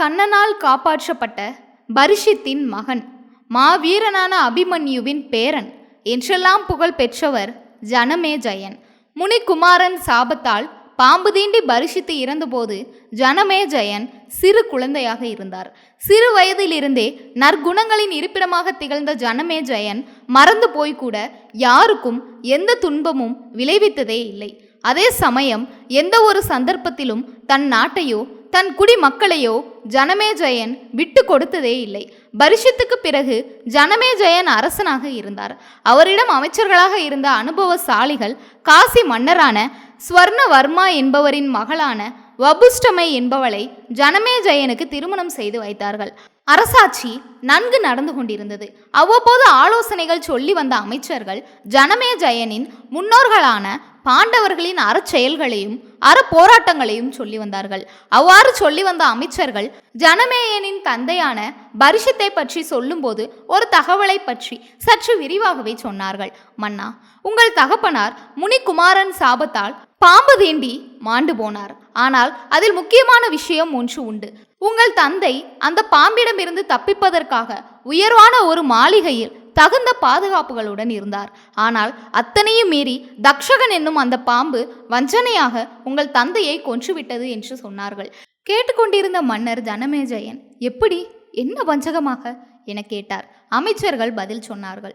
கண்ணனால் காப்பாற்றப்பட்ட பரிஷித்தின் மகன் மாவீரனான அபிமன்யுவின் பேரன் என்றெல்லாம் புகழ் பெற்றவர் ஜனமே ஜெயன். முனிகுமாரன் சாபத்தால் பாம்பு தீண்டி பரிஷித்து இறந்தபோது ஜனமே ஜெயன் சிறு குழந்தையாக இருந்தார். சிறு வயதிலிருந்தே நற்குணங்களின் இருப்பிடமாக திகழ்ந்த ஜனமே ஜெயன் மறந்து போய்கூட யாருக்கும் எந்த துன்பமும் விளைவித்ததே இல்லை. அதே சமயம் எந்த ஒரு சந்தர்ப்பத்திலும் தன் நாட்டையோ தன் குடிமக்களையோ ஜனமேஜயன் விட்டு கொடுத்ததே இல்லை. பரிஷத்துக்கு பிறகு ஜனமேஜயன் அரசனாக இருந்தார். அவரிடம் அமைச்சர்களாக இருந்த அனுபவசாலிகள் காசி மன்னரான ஸ்வர்ணவர்மா என்பவரின் மகளான வபுஷ்டமை என்பவளை ஜனமேஜயனுக்கு திருமணம் செய்து வைத்தார்கள். அரசாட்சி நன்கு நடந்து கொண்டிருந்தது. அவ்வப்போது ஆலோசனைகள் சொல்லி வந்த அமைச்சர்கள் ஜனமே ஜயனின் முன்னோர்களான பாண்டவர்களின் அறச்செயல்களையும் அறப்போராட்டங்களையும் சொல்லி வந்தார்கள். அவ்வாறு சொல்லி வந்த அமைச்சர்கள் ஜனமேயனின் தந்தையான பரிஷத்தை பற்றி சொல்லும்போது ஒரு தகவலை பற்றி சற்று விரிவாகவே சொன்னார்கள். மன்னா உங்கள் தகப்பனார் முனிகுமாரன் சாபத்தால் பாம்பு தீண்டி மாண்டு போனார். ஆனால் அதில் முக்கியமான விஷயம் ஒன்று உண்டு. உங்கள் தந்தை அந்த பாம்பிடமிருந்து தப்பிப்பதற்காக உயர்வான ஒரு மாளிகையில் தகுந்த பாதுகாப்புகளுடன் இருந்தார். ஆனால் அத்தனையும் மீறி தக்ஷகன் என்னும் அந்த பாம்பு வஞ்சனையாக உங்கள் தந்தையை கொன்றுவிட்டது என்று சொன்னார்கள். கேட்டுக்கொண்டிருந்த மன்னர் ஜனமேஜயன் எப்படி? என்ன வஞ்சகமாக? என கேட்டார். அமைச்சர்கள் பதில் சொன்னார்கள்.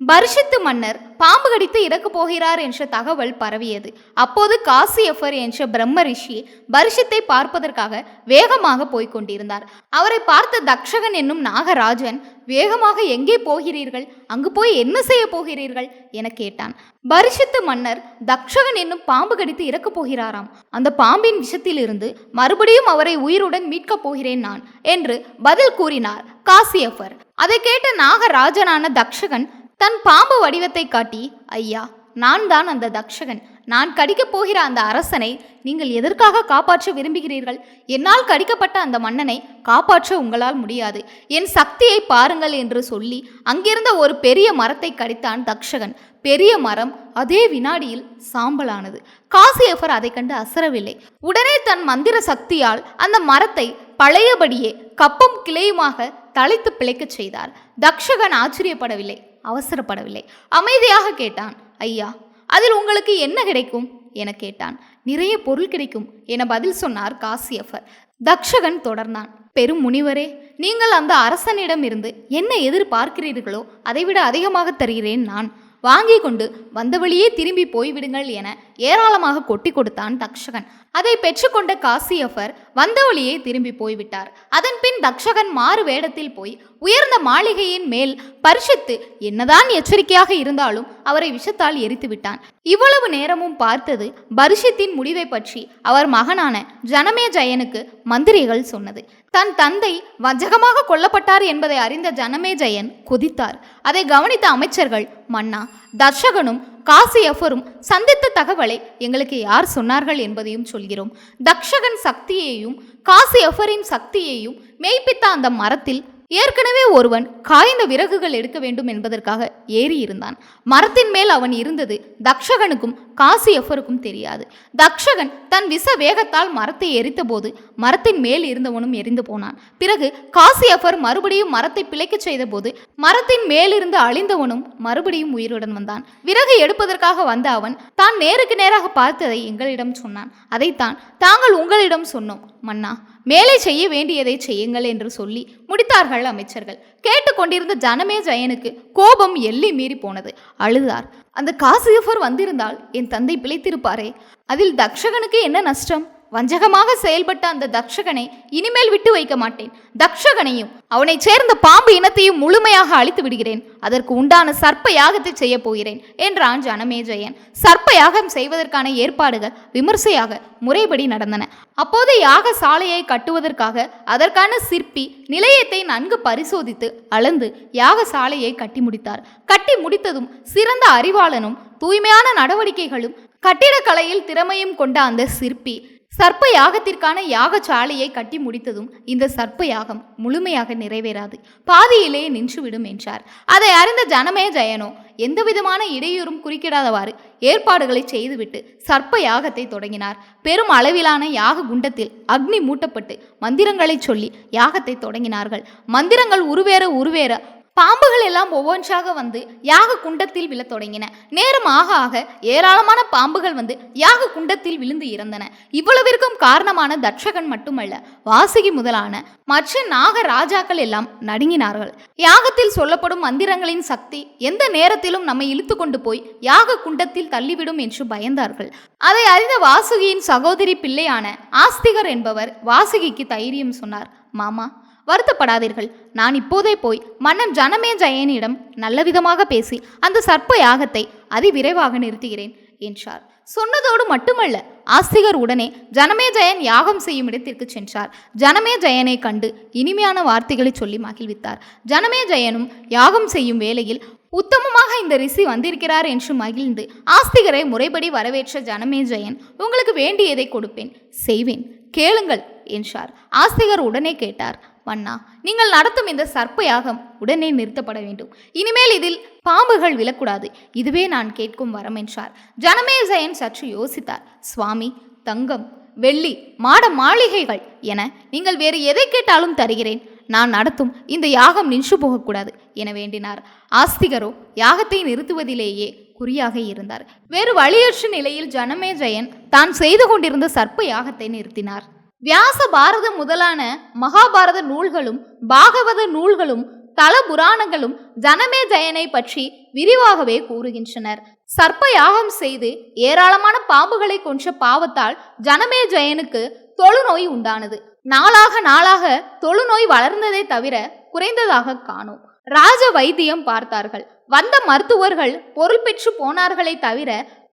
பரிஷித்து மன்னர் பாம்பு கடித்து இறக்கப் போகிறார் என்ற தகவல் பரவியது. அப்போது காசியஃபர் என்ற பிரம்ம ரிஷி பரிஷத்தை பார்ப்பதற்காக வேகமாக போய்க் கொண்டிருந்தார். அவரை பார்த்த தக்ஷகன் என்னும் நாகராஜன் வேகமாக எங்கே போகிறீர்கள்? அங்கு போய் என்ன செய்ய போகிறீர்கள்? என கேட்டான். பரிஷத்து மன்னர் தக்ஷகன் என்னும் பாம்பு கடித்து இறக்கப் போகிறாராம். அந்த பாம்பின் விஷத்திலிருந்து மறுபடியும் அவரை உயிருடன் மீட்கப் போகிறேன் நான் என்று பதில் கூறினார் காசியஃபர் அதை கேட்ட நாகராஜனான தக்ஷகன் தன் பாம்பு வடிவத்தை காட்டி ஐயா நான் தான் அந்த தக்ஷகன். நான் கடிக்கப் போகிற அந்த அரசனை நீங்கள் எதற்காக காப்பாற்ற விரும்புகிறீர்கள்? என்னால் கடிக்கப்பட்ட அந்த மன்னனை காப்பாற்ற உங்களால் முடியாது. என் சக்தியை பாருங்கள் என்று சொல்லி அங்கிருந்த ஒரு பெரிய மரத்தை கடித்தான் தக்ஷகன். பெரிய மரம் அதே வினாடியில் சாம்பலானது. காசியஃபர் அதை கண்டு அசரவில்லை. உடனே தன் மந்திர சக்தியால் அந்த மரத்தை பழையபடியே கப்பம் கிளையுமாக தலைத்து பிழைக்கச் செய்தார். தக்ஷகன் ஆச்சரியப்படவில்லை. அவசரப்படவில்லை. அமைதியாக கேட்டான் ஐயா அதில் உங்களுக்கு என்ன கிடைக்கும்? என கேட்டான் நிறைய பொருள் கிடைக்கும் என பதில் சொன்னார் காசியஃபர் தக்ஷகன் தொடர்ந்தான் பெரும் முனிவரே நீங்கள் அந்த அரசனிடம் இருந்து என்ன எதிர்பார்க்கிறீர்களோ அதைவிட அதிகமாக தருகிறேன் நான். வாங்கி கொண்டு வந்த வழியே திரும்பி போய்விடுங்கள் என ஏராளமாக கொட்டி கொடுத்தான் தக்ஷகன். அதை பெற்றுக்கொண்ட காசியஃபர் வந்த வழியே திரும்பி போய்விட்டார். அதன் பின் தக்ஷகன் மாறு வேடத்தில் போய் உயர்ந்த மாளிகையின் மேல் பரிசித்து என்னதான் எச்சரிக்கையாக இருந்தாலும் அவரை விஷத்தால் எரித்து விட்டான். இவ்வளவு நேரமும் பார்த்தது பரிஷத்தின் முடிவை பற்றி அவர் மகனான ஜனமே ஜெயனுக்கு மந்திரிகள் சொன்னது. தன் தந்தை வஞ்சகமாக கொல்லப்பட்டார் என்பதை அறிந்த ஜனமே ஜெயன் கொதித்தார். அதை கவனித்த அமைச்சர்கள் மன்னா தர்ஷகனும் காசியஃபரும் சந்தித்த தகவலை எங்களுக்கு யார் சொன்னார்கள் என்பதையும் சொல்கிறோம். தக்ஷகன் சக்தியையும் காசியஃபரின் சக்தியையும் மெய்ப்பித்த அந்த மரத்தில் ஏற்கனவே ஒருவன் காய்ந்த விறகுகள் எடுக்க வேண்டும் என்பதற்காக ஏறி இருந்தான். மரத்தின் மேல் அவன் இருந்தது தக்ஷகனுக்கும் காசி எஃபருக்கும் தெரியாது. தக்ஷகன் தன் விச வேகத்தால் மரத்தை எரித்தபோது மரத்தின் மேல் இருந்தவனும் எரிந்து போனான். பிறகு காசி எஃபர் மறுபடியும் மரத்தை பிழைக்கச் செய்தபோது மரத்தின் மேலிருந்து அழிந்தவனும் மறுபடியும் உயிருடன் வந்தான். விறகு எடுப்பதற்காக வந்த அவன் தான் நேருக்கு நேராக பார்த்ததை எங்களிடம் சொன்னான். அதைத்தான் தாங்கள் உங்களிடம் சொன்னோம் மன்னா. மேலே செய்ய வேண்டியதை செய்யுங்கள் என்று சொல்லி முடித்தார்கள் அமைச்சர்கள். கேட்டுக்கொண்டிருந்த ஜனமே ஜெயனுக்கு கோபம் எல்லை மீறி போனது. அழுதார். அந்த காசியஃபர் வந்திருந்தால் என் தந்தை பிழைத்திருப்பாரே. அதில் தக்ஷகனுக்கு என்ன நஷ்டம்? வஞ்சகமாக செயல்பட்ட அந்த தக்ஷகனை இனிமேல் விட்டு வைக்க மாட்டேன். தக்ஷகனையும் அவனைச் சேர்ந்த பாம்பு இனத்தையும் முழுமையாக அழித்து விடுகிறேன். அதற்கு உண்டான சர்ப்ப யாகத்தை செய்ய போகிறேன் என்றான் ஜனமேஜயன். சர்ப்ப யாகம் செய்வதற்கான ஏற்பாடுகள் விமர்சையாக முறைப்படி நடந்தன. அப்போது யாக சாலையை கட்டுவதற்காக அதற்கான சிற்பி நிலையத்தை நன்கு பரிசோதித்து அளந்து யாக சாலையை கட்டி முடித்தார். கட்டி முடித்ததும் சிறந்த அறிவாளனும் தூய்மையான நடவடிக்கைகளும் கட்டிடக்கலையில் திறமையும் கொண்ட அந்த சிற்பி சர்ப்ப யாகத்திற்கான யாகசாலையை கட்டி முடித்ததும் இந்த சர்ப்ப யாகம் முழுமையாக நிறைவேறாது. பாதியிலேயே நின்றுவிடும் என்றார். அதை அறிந்த ஜனமே ஜெயனோ எந்த விதமான இடையூறும் குறுக்கிடாதவாறு ஏற்பாடுகளை செய்துவிட்டு சர்ப்ப யாகத்தை தொடங்கினார். பெரும் அளவிலான யாக குண்டத்தில் அக்னி மூட்டப்பட்டு மந்திரங்களை சொல்லி யாகத்தை தொடங்கினார்கள். மந்திரங்கள் உருவேற உருவேற பாம்புகள் எல்லாம் ஒவ்வொன்றாக வந்து யாக குண்டத்தில் விழத் தொடங்கின. நேரம் ஆக ஆக ஏராளமான பாம்புகள் வந்து யாக குண்டத்தில் விழுந்து இறந்தன. இவ்வளவிற்கும் காரணமான தட்சகன் மட்டுமல்ல வாசுகி முதலான மற்ற நாக ராஜாக்கள் எல்லாம் நடுங்கினார்கள். யாகத்தில் சொல்லப்படும் மந்திரங்களின் சக்தி எந்த நேரத்திலும் நம்மை இழுத்து கொண்டு போய் யாக குண்டத்தில் தள்ளிவிடும் என்று பயந்தார்கள். அதை அறிந்த வாசுகியின் சகோதரி பிள்ளையான ஆஸ்திகர் என்பவர் வாசுகிக்கு தைரியம் சொன்னார் மாமா வருத்தப்படாதீர்கள். நான் இப்போதே போய் மன்னன் ஜனமே ஜெயனிடம் நல்ல விதமாக பேசி அந்த சர்ப்ப யாகத்தை அதிவிரைவாக நிறுத்துகிறேன் என்றார். சொன்னதோடு மட்டுமல்ல ஆஸ்திகர் உடனே ஜனமே ஜெயன் யாகம் செய்யும் இடத்திற்கு சென்றார். ஜனமேஜயனை கண்டு இனிமையான வார்த்தைகளை சொல்லி மகிழ்வித்தார். ஜனமே ஜெயனும் யாகம் செய்யும் வேளையில் உத்தமமாக இந்த ரிஷி வந்திருக்கிறார் என்று மகிழ்ந்து ஆஸ்திகரை முறைப்படி வரவேற்ற ஜனமே ஜெயன் உங்களுக்கு வேண்டியதை கொடுப்பேன் செய்வேன் கேளுங்கள் என்றார். ஆஸ்திகர் உடனே கேட்டார் மன்னா நீங்கள் நடத்தும் இந்த சர்ப்ப யாகம் உடனே நிறுத்தப்பட வேண்டும். இனிமேல் இதில் பாம்புகள் விழக்கூடாது. இதுவே நான் கேட்கும் வரம் என்றார். ஜனமேஜயன் சற்று யோசித்தார். சுவாமி தங்கம் வெள்ளி மாட மாளிகைகள் என நீங்கள் வேறு எதை கேட்டாலும் தருகிறேன். நான் நடத்தும் இந்த யாகம் நின்று போகக்கூடாது என வேண்டினார். ஆஸ்திகரோ யாகத்தை நிறுத்துவதிலேயே குறியாக இருந்தார். வேறு வழியற்ற நிலையில் ஜனமேஜயன் தான் செய்து கொண்டிருந்த சர்ப்ப யாகத்தை நிறுத்தினார். வியாச பாரதம் முதலான மகாபாரத நூல்களும் பாகவத நூல்களும் தல புராணங்களும் ஜனமே ஜெயனை பற்றி விரிவாகவே கூறுகின்றனர். சர்ப்ப யாகம் செய்து ஏராளமான பாம்புகளை கொன்ற பாவத்தால் ஜனமே ஜெயனுக்கு தொழுநோய் உண்டானது. நாளாக நாளாக தொழுநோய் வளர்ந்ததை தவிர குறைந்ததாக காணோம். ராஜ வைத்தியம் பார்த்தார்கள். வந்த மருத்துவர்கள் பொருள் பெற்று போனார்களை தவிர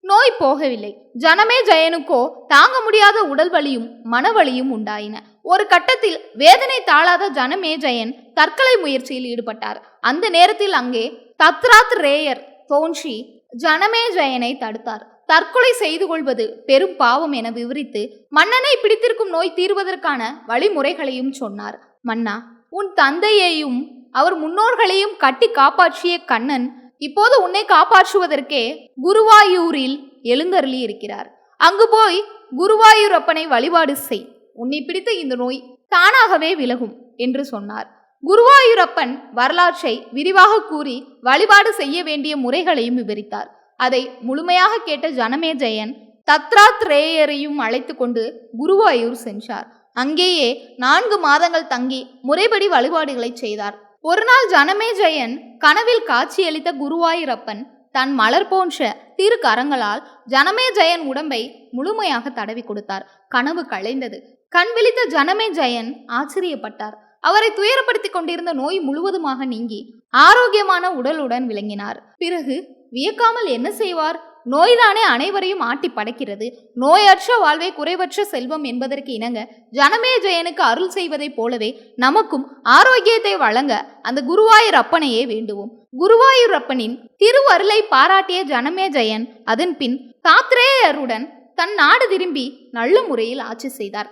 நோய் போகவில்லை. ஜனமே ஜெயனுக்கோ தாங்க முடியாத உடல் வலியும் மனவலியும் உண்டாயின. ஒரு கட்டத்தில் வேதனை தாழாத ஜனமே ஜெயன் தற்கொலை முயற்சியில் ஈடுபட்டார். அந்த நேரத்தில் அங்கே தத்ராத் ரேயர் தோன்றி ஜனமே ஜெயனை தடுத்தார். தற்கொலை செய்து கொள்வது பெரும் பாவம் என விவரித்து மன்னனை பிடித்திருக்கும் நோய் தீர்வதற்கான வழிமுறைகளையும் சொன்னார். மன்னா உன் தந்தையையும் அவர் முன்னோர்களையும் கட்டி காப்பாற்றிய கண்ணன் இப்போது உன்னை காப்பாற்றுவதற்கே குருவாயூரில் எழுந்தருளி இருக்கிறார் அங்கு போய் குருவாயூரப்பனை வழிபாடு செய். உன்னை பிடித்த இந்த நோய் தானாகவே விலகும் என்று சொன்னார். குருவாயூரப்பன் வரலாற்றை விரிவாக கூறி வழிபாடு செய்ய வேண்டிய முறைகளையும் விவரித்தார். அதை முழுமையாக கேட்ட ஜனமே ஜெயன் தத்ராத்ரேயரையும் அழைத்து கொண்டு குருவாயூர் சென்றார். அங்கேயே நான்கு மாதங்கள் தங்கி முறைப்படி வழிபாடுகளை செய்தார். ஒருநாள் ஜனமே ஜெயன் கனவில் காட்சியளித்த குருவாயூரப்பன் தன் மலர் போன்ற திரு கரங்களால் ஜனமே ஜெயன் உடம்பை முழுமையாக தடவி கொடுத்தார். கனவு களைந்தது. கண் விழித்த ஜனமே ஜெயன் ஆச்சரியப்பட்டார். அவரை துயரப்படுத்திக் கொண்டிருந்த நோய் முழுவதுமாக நீங்கி ஆரோக்கியமான உடலுடன் விளங்கினார். பிறகு வியக்காமல் என்ன செய்வார்? நோய்தானே அனைவரையும் ஆட்டி படைக்கிறது. நோயற்ற வாழ்வே குறைவற்ற செல்வம் என்பதற்கு இணங்க ஜனமே ஜெயனுக்கு அருள் செய்வதைப் போலவே நமக்கும் ஆரோக்கியத்தை வழங்க அந்த குருவாயூர் அப்பனையே வேண்டுவோம். குருவாயூர் அப்பனின் திருவருளை பாராட்டிய ஜனமே ஜெயன் அதன் பின் தாத்ரேயருடன் தன் நாடு திரும்பி நல்ல முறையில் ஆட்சி செய்தார்.